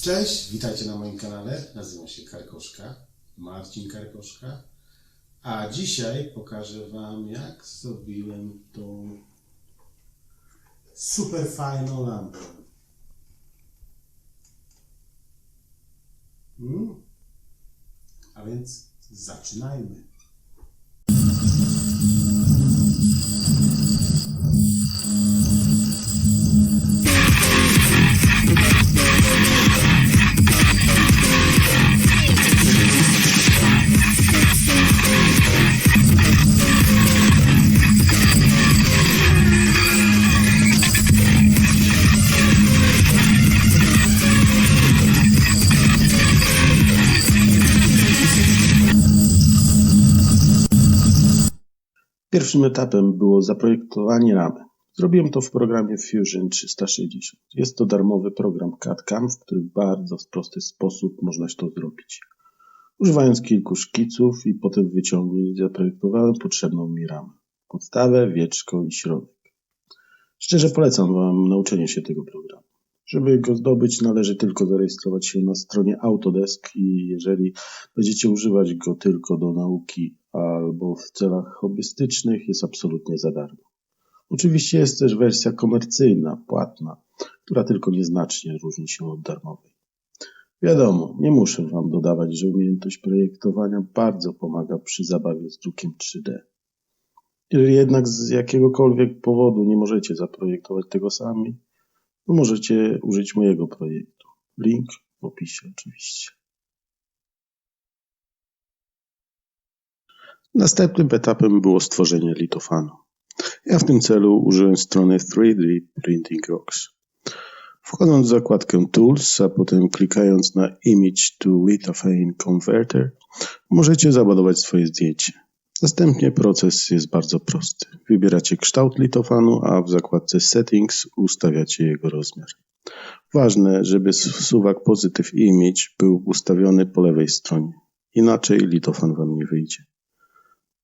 Cześć, witajcie na moim kanale. Nazywam się Karkoszka, Marcin Karkoszka. A dzisiaj pokażę Wam, jak zrobiłem tą super fajną lampę. Mm. A więc zaczynajmy. Pierwszym etapem było zaprojektowanie ramy. Zrobiłem to w programie Fusion 360. Jest to darmowy program CAD-CAM, w którym w bardzo prosty sposób można to zrobić. Używając kilku szkiców i potem wyciągnięć zaprojektowałem potrzebną mi ramę. Podstawę, wieczko i środek. Szczerze polecam Wam nauczenie się tego programu. Żeby go zdobyć, należy tylko zarejestrować się na stronie Autodesk i jeżeli będziecie używać go tylko do nauki albo w celach hobbystycznych, jest absolutnie za darmo. Oczywiście jest też wersja komercyjna, płatna, która tylko nieznacznie różni się od darmowej. Wiadomo, nie muszę Wam dodawać, że umiejętność projektowania bardzo pomaga przy zabawie z drukiem 3D. Jeżeli jednak z jakiegokolwiek powodu nie możecie zaprojektować tego sami, możecie użyć mojego projektu. Link w opisie oczywiście. Następnym etapem było stworzenie litofanu. Ja w tym celu użyłem strony 3D Printing Rocks. Wchodząc w zakładkę Tools, a potem klikając na Image to Lithophane Converter, możecie załadować swoje zdjęcie. Następnie proces jest bardzo prosty. Wybieracie kształt litofanu, a w zakładce Settings ustawiacie jego rozmiar. Ważne, żeby suwak Positive Image był ustawiony po lewej stronie. Inaczej litofan Wam nie wyjdzie.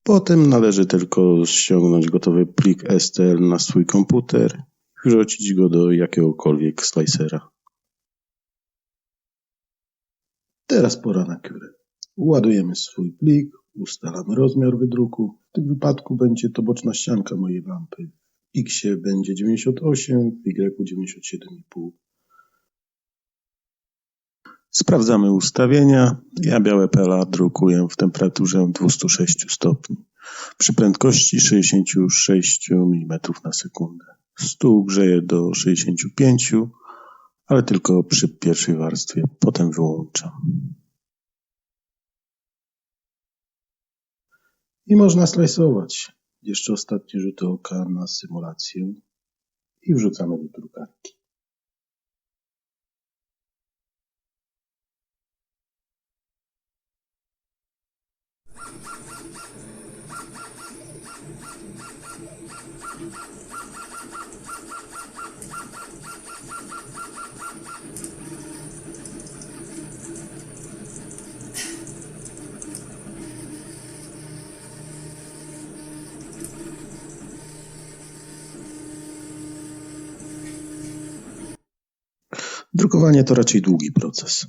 Potem należy tylko ściągnąć gotowy plik STL na swój komputer i wrzucić go do jakiegokolwiek slicera. Teraz pora na kiurę. Ładujemy swój plik, ustalamy rozmiar wydruku. W tym wypadku będzie to boczna ścianka mojej lampy. W X będzie 98, w Y 97,5. Sprawdzamy ustawienia. Ja białe pela drukuję w temperaturze 206 stopni przy prędkości 66 mm na sekundę. Stół grzeje do 65, ale tylko przy pierwszej warstwie. Potem wyłączam. I można slajsować. Jeszcze ostatnie rzuty oka na symulację i wrzucamy do drukarki. Drukowanie to raczej długi proces.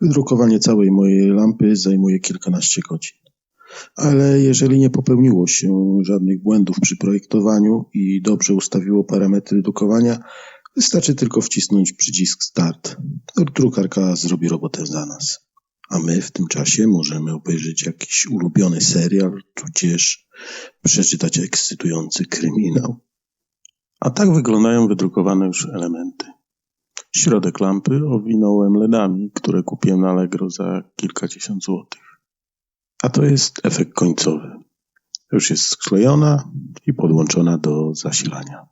Wydrukowanie całej mojej lampy zajmuje kilkanaście godzin. Ale jeżeli nie popełniło się żadnych błędów przy projektowaniu i dobrze ustawiło parametry drukowania, wystarczy tylko wcisnąć przycisk Start. Drukarka zrobi robotę za nas. A my w tym czasie możemy obejrzeć jakiś ulubiony serial, tudzież przeczytać ekscytujący kryminał. A tak wyglądają wydrukowane już elementy. Środek lampy owinąłem LEDami, które kupiłem na Allegro za kilkadziesiąt złotych. A to jest efekt końcowy. Już jest sklejona i podłączona do zasilania.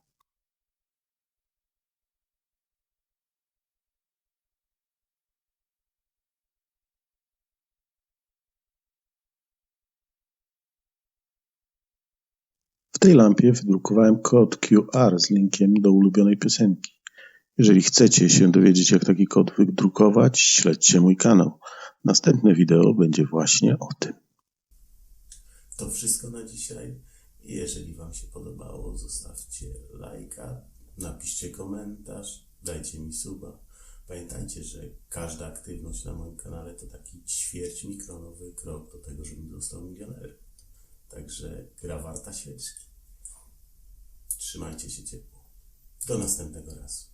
W tej lampie wydrukowałem kod QR z linkiem do ulubionej piosenki. Jeżeli chcecie się dowiedzieć, jak taki kod wydrukować, śledźcie mój kanał. Następne wideo będzie właśnie o tym. To wszystko na dzisiaj. Jeżeli Wam się podobało, zostawcie lajka, napiszcie komentarz, dajcie mi suba. Pamiętajcie, że każda aktywność na moim kanale to taki ćwierć mikronowy krok do tego, żebym został milionerem. Także gra warta świeczki. Trzymajcie się ciepło. Do następnego razu.